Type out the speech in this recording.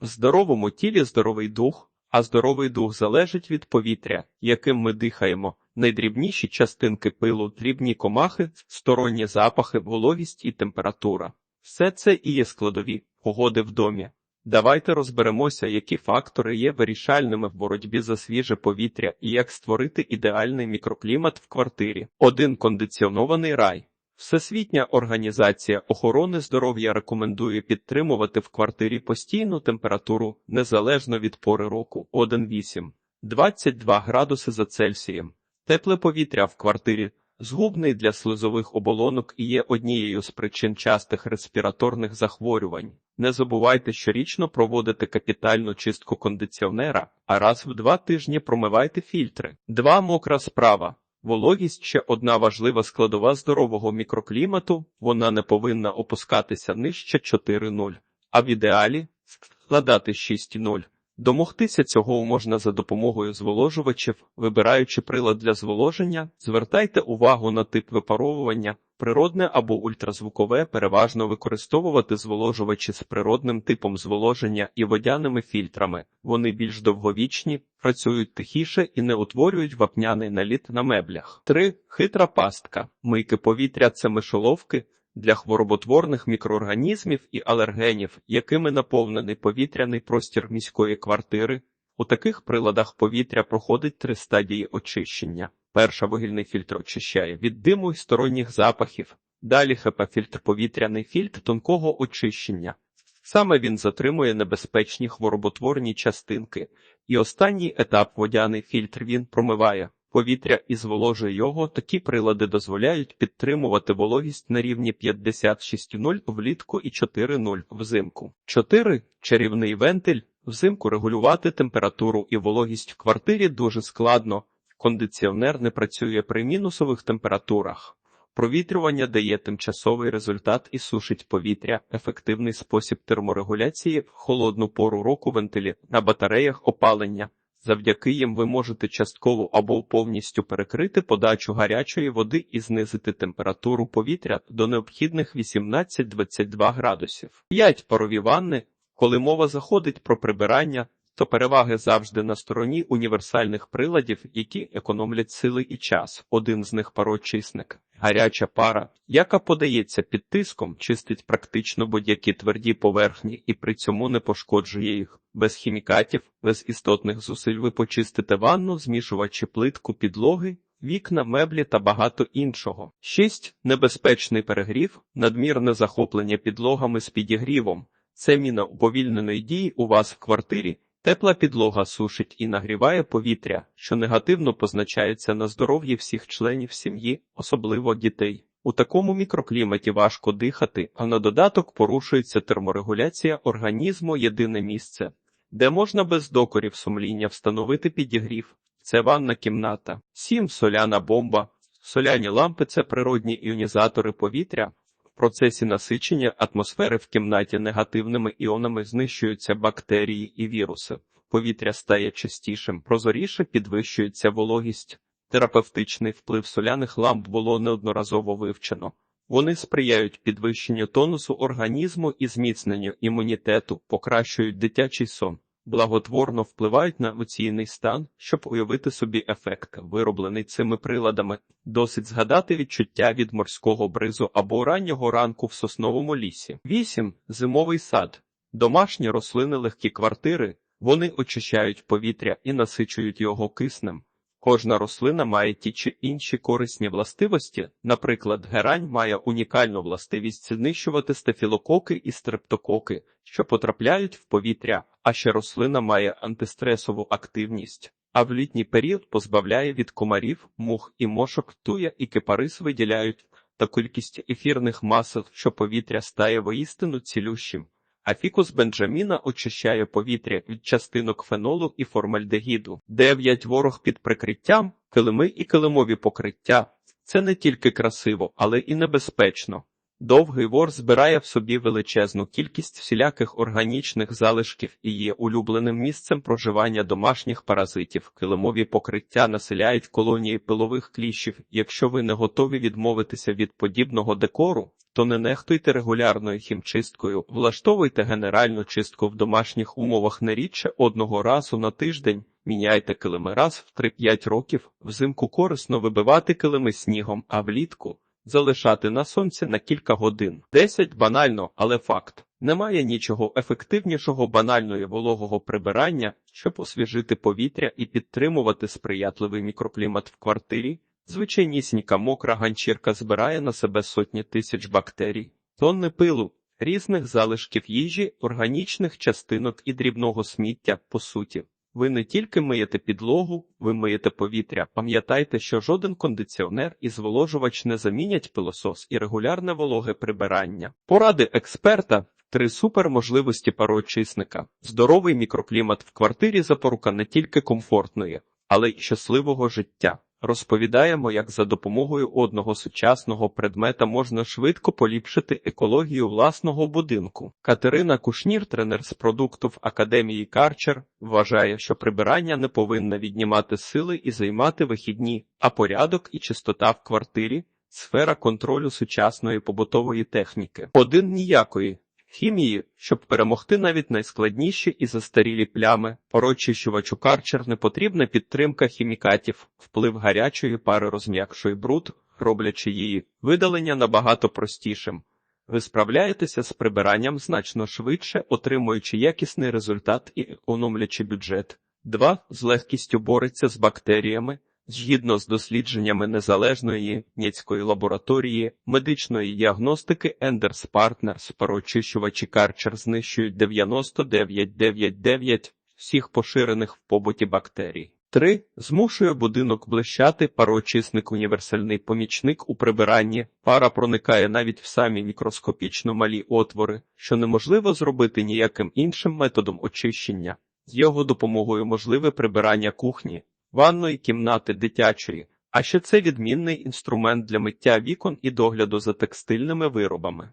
В здоровому тілі здоровий дух, а здоровий дух залежить від повітря, яким ми дихаємо. Найдрібніші частинки пилу, дрібні комахи, сторонні запахи, вологість і температура. Все це і є складові погоди в домі. Давайте розберемося, які фактори є вирішальними в боротьбі за свіже повітря і як створити ідеальний мікроклімат в квартирі. Один кондиціонований рай. Всесвітня організація охорони здоров'я рекомендує підтримувати в квартирі постійну температуру незалежно від пори року 1,8 22 градуси за Цельсієм. Тепле повітря в квартирі згубний для слизових оболонок і є однією з причин частих респіраторних захворювань. Не забувайте щорічно проводити капітальну чистку кондиціонера, а раз в два тижні промивайте фільтри. Два мокра справа. Вологість ще одна важлива складова здорового мікроклімату, вона не повинна опускатися нижче 4,0, а в ідеалі складати 6,0. Домогтися цього можна за допомогою зволожувачів, вибираючи прилад для зволоження, звертайте увагу на тип випаровування, природне або ультразвукове, переважно використовувати зволожувачі з природним типом зволоження і водяними фільтрами. Вони більш довговічні, працюють тихіше і не утворюють вапняний наліт на меблях. 3. Хитра пастка. Мийки повітря це мишоловки для хвороботворних мікроорганізмів і алергенів, якими наповнений повітряний простір міської квартири. У таких приладах повітря проходить три стадії очищення. Перша вугільний фільтр очищає від диму і сторонніх запахів. Далі ХП-фільтр повітряний фільтр тонкого очищення. Саме він затримує небезпечні хвороботворні частинки. І останній етап водяний фільтр він промиває повітря і зволожує його. Такі прилади дозволяють підтримувати вологість на рівні 56,0 влітку і 4,0 взимку. 4. Чарівний вентиль. Взимку регулювати температуру і вологість в квартирі дуже складно. Кондиціонер не працює при мінусових температурах. Провітрювання дає тимчасовий результат і сушить повітря, ефективний спосіб терморегуляції в холодну пору року вентилі на батареях опалення. Завдяки їм ви можете частково або повністю перекрити подачу гарячої води і знизити температуру повітря до необхідних 18-22 градусів. 5. Парові ванни. Коли мова заходить про прибирання, то переваги завжди на стороні універсальних приладів, які економлять сили і час. Один з них пароочисник. Гаряча пара, яка подається під тиском, чистить практично будь-які тверді поверхні і при цьому не пошкоджує їх. Без хімікатів, без істотних зусиль ви почистите ванну, змішувачи плитку підлоги, вікна, меблі та багато іншого. 6. Небезпечний перегрів, надмірне захоплення підлогами з підігрівом. Це міна уповільненої дії у вас в квартирі. Тепла підлога сушить і нагріває повітря, що негативно позначається на здоров'ї всіх членів сім'ї, особливо дітей. У такому мікрокліматі важко дихати, а на додаток порушується терморегуляція організму єдине місце, де можна без докорів сумління встановити підігрів. Це ванна кімната. 7. Соляна бомба. Соляні лампи це природні іонізатори повітря. В процесі насичення атмосфери в кімнаті негативними іонами знищуються бактерії і віруси. Повітря стає чистішим, прозоріше підвищується вологість. Терапевтичний вплив соляних ламп було неодноразово вивчено. Вони сприяють підвищенню тонусу організму і зміцненню імунітету, покращують дитячий сон, благотворно впливають на емоційний стан, щоб уявити собі ефект, вироблений цими приладами. Досить згадати відчуття від морського бризу або раннього ранку в сосновому лісі. 8. Зимовий сад. Домашні рослини легкі квартири. Вони очищають повітря і насичують його киснем. Кожна рослина має ті чи інші корисні властивості. Наприклад, герань має унікальну властивість знищувати стафілококи і стрептококи, що потрапляють в повітря, а ще рослина має антистресову активність. А в літній період позбавляє від комарів, мух і мошок туя і кипарис виділяють та кількість ефірних масел, що повітря стає воістину цілющим. А фікус Бенджаміна очищає повітря від частинок фенолу і формальдегіду. 9. Ворог під прикриттям, килими і килимові покриття. Це не тільки красиво, але і небезпечно. Довгий вор збирає в собі величезну кількість всіляких органічних залишків і є улюбленим місцем проживання домашніх паразитів. Килимові покриття населяють колонії пилових кліщів. Якщо ви не готові відмовитися від подібного декору, то не нехтуйте регулярною хімчисткою, влаштовуйте генеральну чистку в домашніх умовах не рідше одного разу на тиждень, міняйте килими раз в 3-5 років, взимку корисно вибивати килими снігом, а влітку залишати на сонці на кілька годин. 10 банально, але факт. Немає нічого ефективнішого банальної вологого прибирання, щоб освіжити повітря і підтримувати сприятливий мікроклімат в квартирі. Звичайнісінька мокра ганчірка збирає на себе сотні тисяч бактерій, тонни пилу, різних залишків їжі, органічних частинок і дрібного сміття, по суті. Ви не тільки миєте підлогу, ви миєте повітря. Пам'ятайте, що жоден кондиціонер і зволожувач не замінять пилосос і регулярне вологе прибирання. Поради експерта. Три суперможливості пароочисника. Здоровий мікроклімат в квартирі запорука не тільки комфортної, але й щасливого життя. Розповідаємо, як за допомогою одного сучасного предмета можна швидко поліпшити екологію власного будинку. Катерина Кушнір, тренер з продукту в Академії Карчер, вважає, що прибирання не повинна віднімати сили і займати вихідні, а порядок і чистота в квартирі сфера контролю сучасної побутової техніки. Один ніякої. Хімії, щоб перемогти навіть найскладніші і застарілі плями, порочищувачу карчер не потрібна підтримка хімікатів, вплив гарячої пари розм'якшує бруд, роблячи її видалення набагато простішим. Ви справляєтеся з прибиранням значно швидше, отримуючи якісний результат і економлячи бюджет. 2. З легкістю бореться з бактеріями. Згідно з дослідженнями незалежної Ніцької лабораторії медичної діагностики Enders Partners пароочищувачі Карчер знищують 99,99 всіх поширених в побуті бактерій. 3. Змушує будинок блищати пароочисник універсальний помічник у прибиранні. Пара проникає навіть в самі мікроскопічно малі отвори, що неможливо зробити ніяким іншим методом очищення. З його допомогою можливе прибирання кухні, ванної кімнати дитячої, а ще це відмінний інструмент для миття вікон і догляду за текстильними виробами.